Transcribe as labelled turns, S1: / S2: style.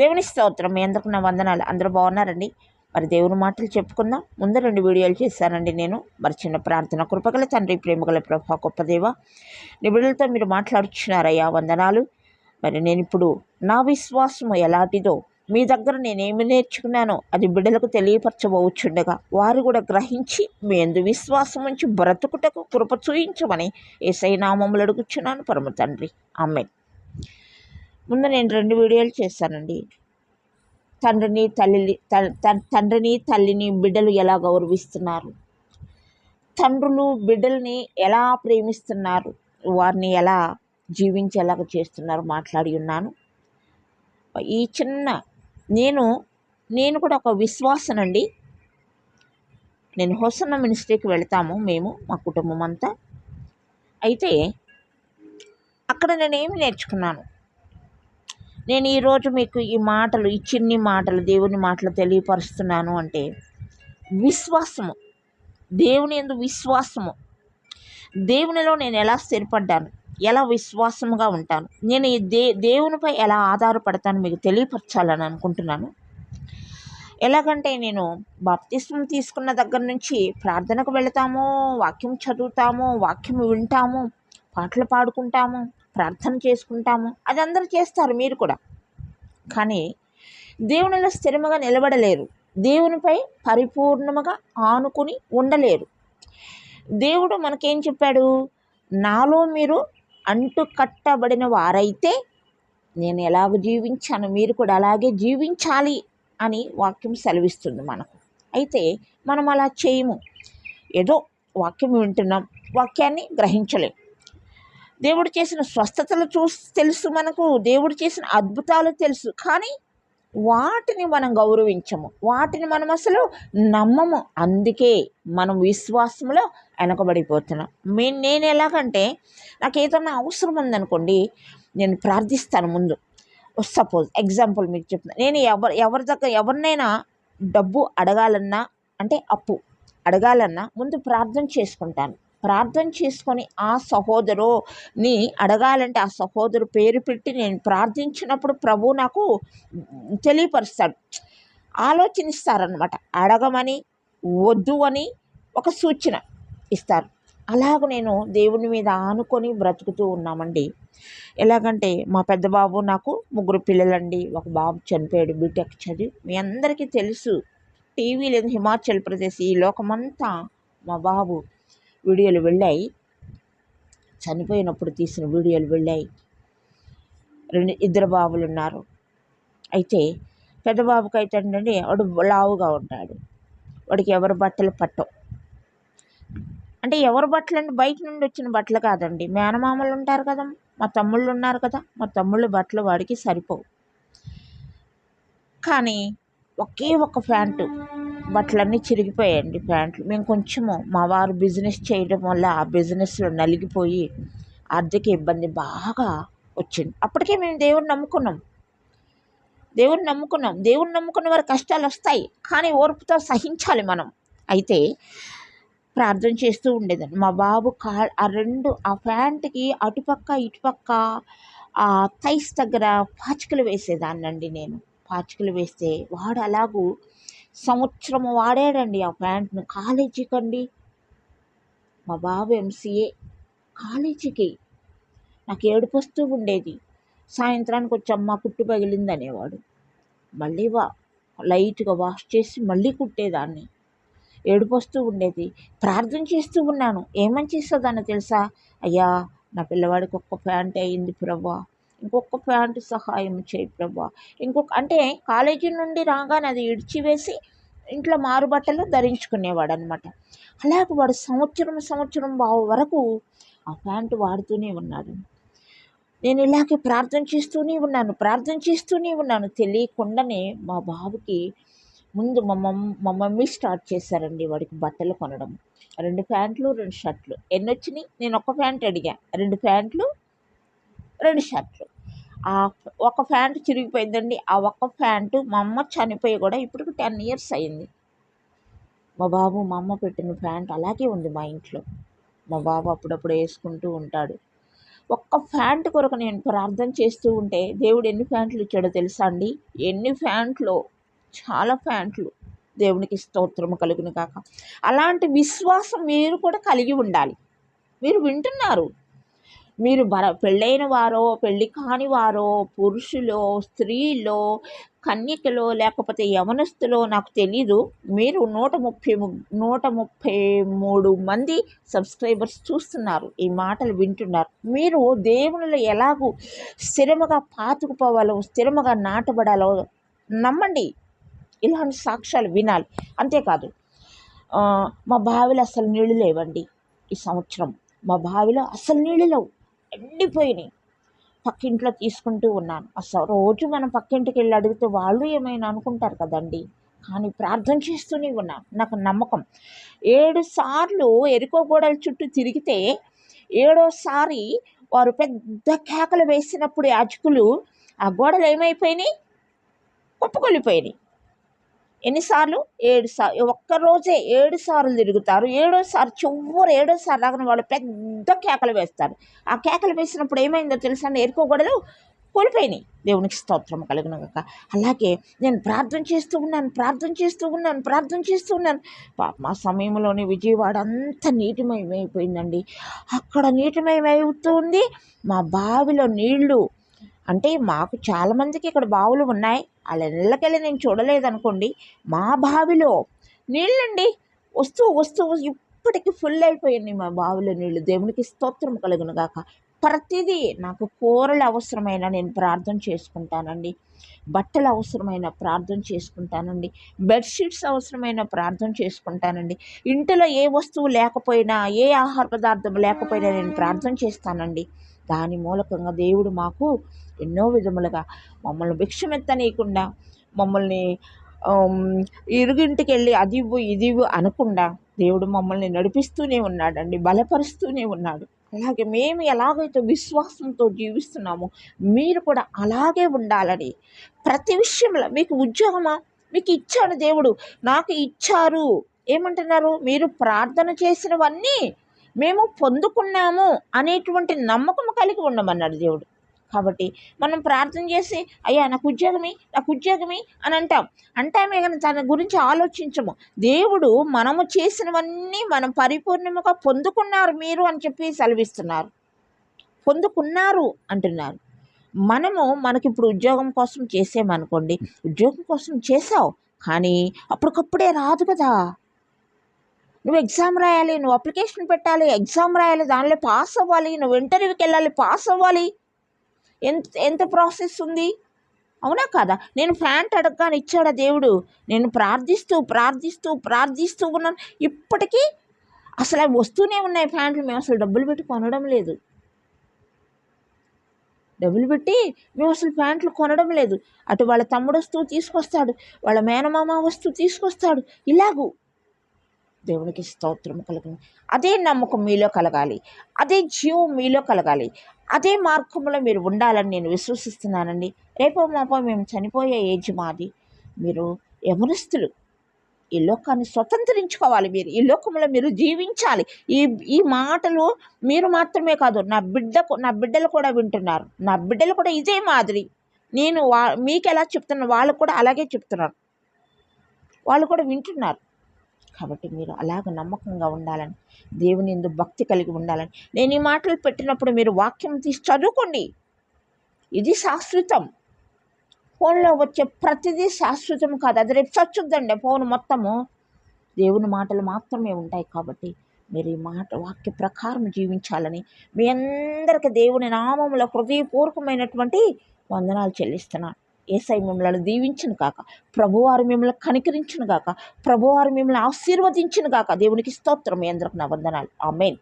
S1: దేవుని స్తోత్రం. మీ అందరికి నా వందనాలు. అందరూ బాగున్నారండి? మరి దేవుని మాటలు చెప్పుకుందాం. ముందు రెండు వీడియోలు చేశానండి నేను. మరి చిన్న ప్రార్థన కృపగల తండ్రి ప్రేమగల ప్రభా గొప్ప దేవ. నిబిడలతో మీరు మాట్లాడుచున్నారయ్యా వందనాలు. మరి నేను ఇప్పుడు నా విశ్వాసం ఎలాంటిదో మీ దగ్గర నేనేమి నేర్చుకున్నానో అది బిడ్డలకు తెలియపరచబోచుండగా వారు కూడా గ్రహించి మీ ఎందు విశ్వాసం ఉంచి బ్రతుకుటకు కృప చూయించమని ఏసై నామములు అడుగుచున్నాను పరమ తండ్రి. అమ్మే ముందు నేను రెండు వీడియోలు చేశానండి తండ్రిని తల్లిని తండ్రిని తల్లిని బిడ్డలు ఎలా గౌరవిస్తున్నారు? తండ్రులు బిడ్డల్ని ఎలా ప్రేమిస్తున్నారు? వారిని ఎలా జీవించేలాగా చేస్తున్నారు? మాట్లాడి ఉన్నాను. ఈ చిన్న నేను నేను కూడా ఒక విశ్వాసనండి. నేను హోసన్న మినిస్ట్రీకి వెళ్తాము మేము మా కుటుంబం అంతా. అయితే అక్కడ నేనేమి నేర్చుకున్నాను? నేను ఈరోజు మీకు ఈ మాటలు ఈ చిన్ని మాటలు దేవుని మాటలు తెలియపరుస్తున్నాను అంటే విశ్వాసము. దేవుని ఎందు విశ్వాసము. దేవునిలో నేను ఎలా స్థిరపడ్డాను? ఎలా విశ్వాసముగా ఉంటాను? నేను ఈ దే దేవునిపై ఎలా ఆధారపడతాను మీకు తెలియపరచాలని అనుకుంటున్నాను. ఎలాగంటే నేను బాప్తిస్మం తీసుకున్న దగ్గర నుంచి ప్రార్థనకు వెళతాము వాక్యం చదువుతాము వాక్యం వింటాము పాటలు పాడుకుంటాము ప్రార్థన చేసుకుంటాము. అది అందరూ చేస్తారు మీరు కూడా. కానీ దేవునిలో స్థిరముగా నిలబడలేరు. దేవునిపై పరిపూర్ణముగా ఆనుకుని ఉండలేరు. దేవుడు మనకేం చెప్పాడు? నాలో మీరు అంటు కట్టబడిన వారైతే నేను ఎలాగ జీవించాను? మీరు కూడా అలాగే జీవించాలి అని వాక్యం సెలవిస్తుంది మనకు. అయితే మనం అలా చేయము. ఏదో వాక్యం వింటున్నాం. వాక్యాన్ని గ్రహించలేం. దేవుడు చేసిన స్వస్థతలు చూసి తెలుసు మనకు. దేవుడు చేసిన అద్భుతాలు తెలుసు. కానీ వాటిని మనం గౌరవించము. వాటిని మనం అసలు నమ్మము. అందుకే మనం విశ్వాసంలో వెనకబడిపోతున్నాం మే నేను ఎలాగంటే నాకు ఏదైనా అవసరం ఉందనుకోండి నేను ప్రార్థిస్తాను ముందు. సపోజ్ ఎగ్జాంపుల్ మీకు చెప్తున్నాను నేను ఎవరు ఎవరి దగ్గర ఎవరినైనా డబ్బు అడగాలన్నా అంటే అప్పు అడగాలన్నా ముందు ప్రార్థన చేసుకుంటాను. ప్రార్థన చేసుకొని ఆ సహోదరుని అడగాలంటే ఆ సహోదరు పేరు పెట్టి నేను ప్రార్థించినప్పుడు ప్రభు నాకు తెలియపరుస్తాడు. ఆలోచనిస్తారనమాట అడగమని వద్దు అని ఒక సూచన ఇస్తారు. అలాగ నేను దేవుని మీద ఆనుకొని బ్రతుకుతూ ఉన్నామండి. ఎలాగంటే మా పెద్ద బాబు నాకు ముగ్గురు పిల్లలండి. ఒక బాబు చనిపోయాడు బీటెక్ చదివి. మీ అందరికీ తెలుసు టీవీ లేదు హిమాచల్ ప్రదేశ్ ఈ లోకమంతా మా బాబు వీడియోలు వెళ్ళాయి. చనిపోయినప్పుడు తీసిన వీడియోలు వెళ్ళాయి. రెండు ఇద్దరు బాబులు ఉన్నారు. అయితే పెద్ద బాబుకి అయితే ఏంటంటే వాడు లావుగా ఉంటాడు. వాడికి ఎవరి బట్టలు పట్టవు. అంటే ఎవరి బట్టలు అంటే బయట నుండి వచ్చిన బట్టలు కాదండి. మేనమామలు ఉంటారు కదా మా తమ్ముళ్ళు ఉన్నారు కదా మా తమ్ముళ్ళ బట్టలు వాడికి సరిపోవు. కానీ ఒకే ఒక ప్యాంటు బట్టలన్నీ చిరిగిపోయాయండి ప్యాంట్లు. మేము కొంచెము మా వారు బిజినెస్ చేయడం వల్ల ఆ బిజినెస్లో నలిగిపోయి ఆర్థిక ఇబ్బంది బాగా వచ్చింది. అప్పటికే మేము దేవుడిని నమ్ముకున్నాం. దేవుడిని నమ్ముకున్నాం. దేవుడిని నమ్ముకున్న వారి కష్టాలు వస్తాయి కానీ ఓర్పుతో సహించాలి మనం. అయితే ప్రార్థన చేస్తూ ఉండేదాన్ని మా బాబు కా ఆ రెండు ఆ ప్యాంట్కి అటుపక్క ఇటుపక్క ఆ థైస్ దగ్గర పాచికలు వేసేదాన్నండి నేను. పాచికలు వేస్తే వాడు అలాగూ సంవత్సరం వాడాడండి ఆ ప్యాంట్ను. కాలేజీకి అండి మా బాబు ఎంసీఏ. కాలేజీకి నాకు ఏడుపు వస్తూ ఉండేది. సాయంత్రానికి వచ్చి అమ్మ కుట్టు పగిలింది అనేవాడు మళ్ళీ వా లైట్గా వాష్ చేసి మళ్ళీ కుట్టేదాన్ని. ఏడుపు వస్తూ ఉండేది. ప్రార్థన చేస్తూ ఉన్నాను. ఏమని చేస్తుందని తెలుసా? అయ్యా నా పిల్లవాడికి ఒక్క ప్యాంట్ అయింది ప్రభా. ఇంకొక ప్యాంటు సహాయం చేయి ప్రభా. ఇంకొక అంటే కాలేజీ నుండి రాగానే అది ఇడిచివేసి ఇంట్లో మారుబట్టలు ధరించుకునేవాడు అనమాట అలాగే వాడు సంవత్సరం సంవత్సరం బావు వరకు ఆ ప్యాంటు వాడుతూనే ఉన్నాడు. నేను ఇలాగే ప్రార్థన చేస్తూనే ఉన్నాను ప్రార్థన చేస్తూనే ఉన్నాను. తెలియకుండానే మా బాబుకి ముందు మా మమ్మ మా మమ్మీ స్టార్ట్ చేశారండి వాడికి బట్టలు కొనడం. రెండు ప్యాంట్లు రెండు షర్ట్లు. ఎన్ని వచ్చినాయి? నేను ఒక ప్యాంట్ అడిగా. రెండు ప్యాంట్లు రెండు షర్ట్లు. ఒక ప్యాంటు చిరిగిపోయిందండి. ఆ ఒక్క ప్యాంటు మా అమ్మ చనిపోయి కూడా ఇప్పటికి టెన్ ఇయర్స్ అయింది. మా బాబు మా అమ్మ పెట్టిన ప్యాంట్ అలాగే ఉంది మా ఇంట్లో. మా బాబు అప్పుడప్పుడు వేసుకుంటూ ఉంటాడు. ఒక్క ప్యాంట్ కొరకు నేను ప్రార్థన చేస్తూ ఉంటే దేవుడు ఎన్ని ప్యాంట్లు ఇచ్చాడో తెలుసా అండి? ఎన్ని ప్యాంట్లు? చాలా ప్యాంట్లు దేవునికి స్తోత్రం కలుగును కాక అలాంటి విశ్వాసం మీరు కూడా కలిగి ఉండాలి. మీరు వింటున్నారు. మీరు బర పెళ్ళైన వారో పెళ్ళి కాని వారో పురుషులో స్త్రీలో కన్యకలో లేకపోతే యవనస్తులో నాకు తెలీదు. మీరు నూట ముప్పై ము- నూట ముప్పై మూడు మంది సబ్స్క్రైబర్స్ చూస్తున్నారు. ఈ మాటలు వింటున్నారు. మీరు దేవునిలో ఎలాగూ స్థిరముగా పాతుకుపోవాలో స్థిరముగా నాటబడాలో నమ్మండి. ఇలాంటి సాక్ష్యాలు వినాలి. అంతేకాదు మా బావిలో అసలు నీళ్ళు లేవండి ఈ సంవత్సరం. మా బావిలో అసలు నీళ్ళు లేవు. ఎండిపోయినాయి. పక్కింట్లో తీసుకుంటూ ఉన్నాను. అసలు రోజు మనం పక్కింటికి వెళ్ళి అడిగితే వాళ్ళు ఏమైనా అనుకుంటారు కదండి. కానీ ప్రార్థన చేస్తూనే ఉన్నాను. నాకు నమ్మకం. ఏడు సార్లు ఎరుకో గోడల చుట్టూ తిరిగితే ఏడోసారి వారు పెద్ద కేకలు వేసినప్పుడు యాజకులు ఆ గోడలు ఏమైపోయినాయి? కుప్పకొలిపోయినాయి. ఎన్నిసార్లు? ఏడు సార్లు ఒక్కరోజే ఏడు సార్లు తిరుగుతారు. ఏడోసారి చివరి ఏడోసారి రాగానే వాళ్ళు పెద్ద కేకలు వేస్తారు. ఆ కేకలు వేసినప్పుడు ఏమైందో తెలుసా ఏరుకోకూడదు కోల్పోయినాయి. దేవునికి స్తోత్రం కలిగిన కాక అలాగే నేను ప్రార్థన చేస్తూ ఉన్నాను ప్రార్థన చేస్తూ ఉన్నాను ప్రార్థన చేస్తూ ఉన్నాను. పాప మా సమయంలోనే విజయవాడ అంతా నీటిమయమైపోయిందండి. అక్కడ నీటిమయమవుతుంది. మా బావిలో నీళ్ళు అంటే మాకు చాలామందికి ఇక్కడ బావులు ఉన్నాయి. వాళ్ళ ఇళ్ళకెళ్ళి నేను చూడలేదనుకోండి మా బావిలో నీళ్ళండి. వస్తూ వస్తూ ఇప్పటికి ఫుల్ అయిపోయింది మా బావిలో నీళ్ళు. దేవునికి స్తోత్రం కలుగును గాక. ప్రతిదీ నాకు కూరలు అవసరమైన నేను ప్రార్థన చేసుకుంటానండి. బట్టలు అవసరమైన ప్రార్థన చేసుకుంటానండి. బెడ్షీట్స్ అవసరమైన ప్రార్థన చేసుకుంటానండి. ఇంటిలో ఏ వస్తువు లేకపోయినా ఏ ఆహార పదార్థం లేకపోయినా నేను ప్రార్థన చేస్తానండి. దాని మూలకంగా దేవుడు మాకు ఎన్నో విధములుగా మమ్మల్ని భిక్షమెత్తనీయకుండా మమ్మల్ని ఇరుగింటికి వెళ్ళి అది ఇవ్వు ఇది ఇవ్వు అనకుండా దేవుడు మమ్మల్ని నడిపిస్తూనే ఉన్నాడండి బలపరుస్తూనే ఉన్నాడు. అలాగే మేము ఎలాగైతే విశ్వాసంతో జీవిస్తున్నామో మీరు కూడా అలాగే ఉండాలని ప్రతి విషయంలో మీకు ఉద్యోగమా? మీకు ఇచ్చాడు దేవుడు నాకు ఇచ్చారు. ఏమంటున్నారు? మీరు ప్రార్థన చేసినవన్నీ మేము పొందుకున్నాము అనేటువంటి నమ్మకం కలిగి ఉండమన్నాడు దేవుడు. కాబట్టి మనం ప్రార్థన చేసి అయ్యా నాకు ఉద్యోగమే నాకు ఉద్యోగమే అని అంటాం. అంటామే కానీ తన గురించి ఆలోచించము. దేవుడు మనము చేసినవన్నీ మనం పరిపూర్ణముగా పొందుకున్నారు మీరు అని చెప్పి సెలవిస్తున్నారు. పొందుకున్నారు అంటున్నారు. మనము మనకి ఇప్పుడు ఉద్యోగం కోసం చేసామనుకోండి ఉద్యోగం కోసం చేసావు కానీ అప్పటికప్పుడే రాదు కదా. నువ్వు ఎగ్జామ్ రాయాలి నువ్వు అప్లికేషన్ పెట్టాలి ఎగ్జామ్ రాయాలి దానిలో పాస్ అవ్వాలి నువ్వు ఇంటర్వ్యూకి వెళ్ళాలి పాస్ అవ్వాలి. ఎంత ఎంత ప్రాసెస్ ఉంది? అవునా కాదా? నేను ప్యాంట్ అడగగానే ఇచ్చాడా దేవుడు? నేను ప్రార్థిస్తూ ప్రార్థిస్తూ ప్రార్థిస్తూ ఉన్నాను. ఇప్పటికీ అసలు అవి వస్తూనే ఉన్నాయి ప్యాంట్లు మేము అసలు డబ్బులు పెట్టి కొనడం లేదు. డబ్బులు పెట్టి మేము అసలు ప్యాంట్లు కొనడం లేదు. అటు వాళ్ళ తమ్ముడు వస్తూ తీసుకొస్తాడు వాళ్ళ మేనమామ వస్తూ తీసుకొస్తాడు. ఇలాగూ దేవునికి స్తోత్రం కలగాలి అదే నమ్మకం మీలో కలగాలి. అదే జీవం మీలో కలగాలి. అదే మార్గంలో మీరు ఉండాలని నేను విశ్వసిస్తున్నానండి. రేపో మాపో మేము చనిపోయే ఏజ్ మాది. మీరు యవనస్తులు ఈ లోకాన్ని స్వతంత్రించుకోవాలి మీరు. ఈ లోకంలో మీరు జీవించాలి. ఈ ఈ మాటలు మీరు మాత్రమే కాదు నా బిడ్డకు నా బిడ్డలు కూడా వింటున్నారు. నా బిడ్డలు కూడా ఇదే మాదిరి. నేను వా మీకు ఎలా చెప్తున్నా వాళ్ళు కూడా అలాగే చెప్తున్నారు. వాళ్ళు కూడా వింటున్నారు. కాబట్టి మీరు అలాగ నమ్మకంగా ఉండాలని దేవుని ఎందు భక్తి కలిగి ఉండాలని. నేను ఈ మాటలు పెట్టినప్పుడు మీరు వాక్యం తీసి చదువుకోండి. ఇది శాశ్వతం. ఫోన్లో వచ్చే ప్రతిదీ శాశ్వతం కాదు. అది రేపు చచ్చుద్దండి. ఫోన్ మొత్తము దేవుని మాటలు మాత్రమే ఉంటాయి కాబట్టి మీరు ఈ మాట వాక్య ప్రకారం జీవించాలని మీ అందరికీ దేవుని నామముల హృదయపూర్వకమైనటువంటి వందనాలు చెల్లిస్తున్నాను. ఏసై మిమ్మల్ని దీవించును కాక ప్రభువారు మిమ్మల్ని కనికరించును కాక ప్రభువారు మిమ్మల్ని ఆశీర్వదించును కాక దేవునికి స్తోత్రం. ఎందుకు నా వందనాలు. ఆమెన్.